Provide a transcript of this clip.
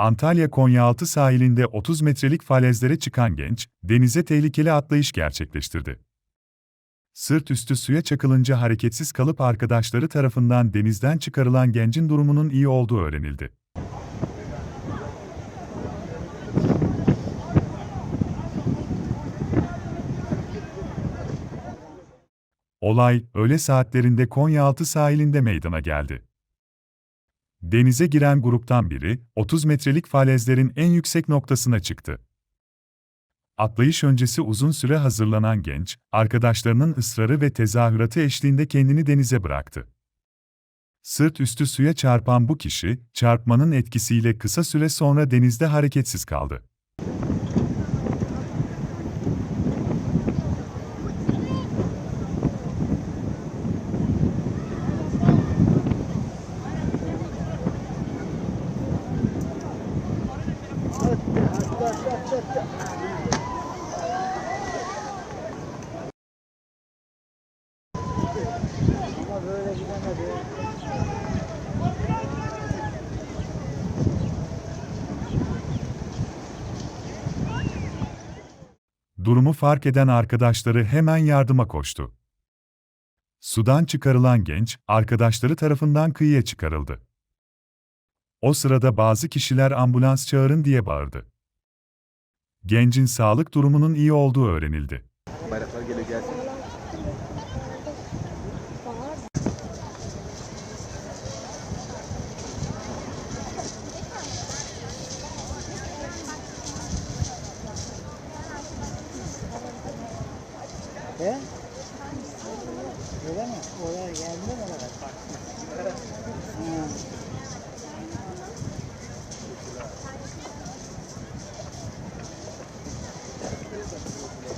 Antalya Konyaaltı sahilinde 30 metrelik falezlere çıkan genç, denize tehlikeli atlayış gerçekleştirdi. Sırt üstü suya çakılınca hareketsiz kalıp arkadaşları tarafından denizden çıkarılan gencin durumunun iyi olduğu öğrenildi. Olay, öğle saatlerinde Konyaaltı sahilinde meydana geldi. Denize giren gruptan biri, 30 metrelik falezlerin en yüksek noktasına çıktı. Atlayış öncesi uzun süre hazırlanan genç, arkadaşlarının ısrarı ve tezahüratı eşliğinde kendini denize bıraktı. Sırt üstü suya çarpan bu kişi, çarpmanın etkisiyle kısa süre sonra denizde hareketsiz kaldı. Durumu fark eden arkadaşları hemen yardıma koştu. Sudan çıkarılan genç, arkadaşları tarafından kıyıya çıkarıldı. O sırada bazı kişiler ambulans çağırın diye bağırdı gencin sağlık durumunun iyi olduğu öğrenildi. Bayraklar gele gelsin. He? Öyle mi? Oraya geldi mi?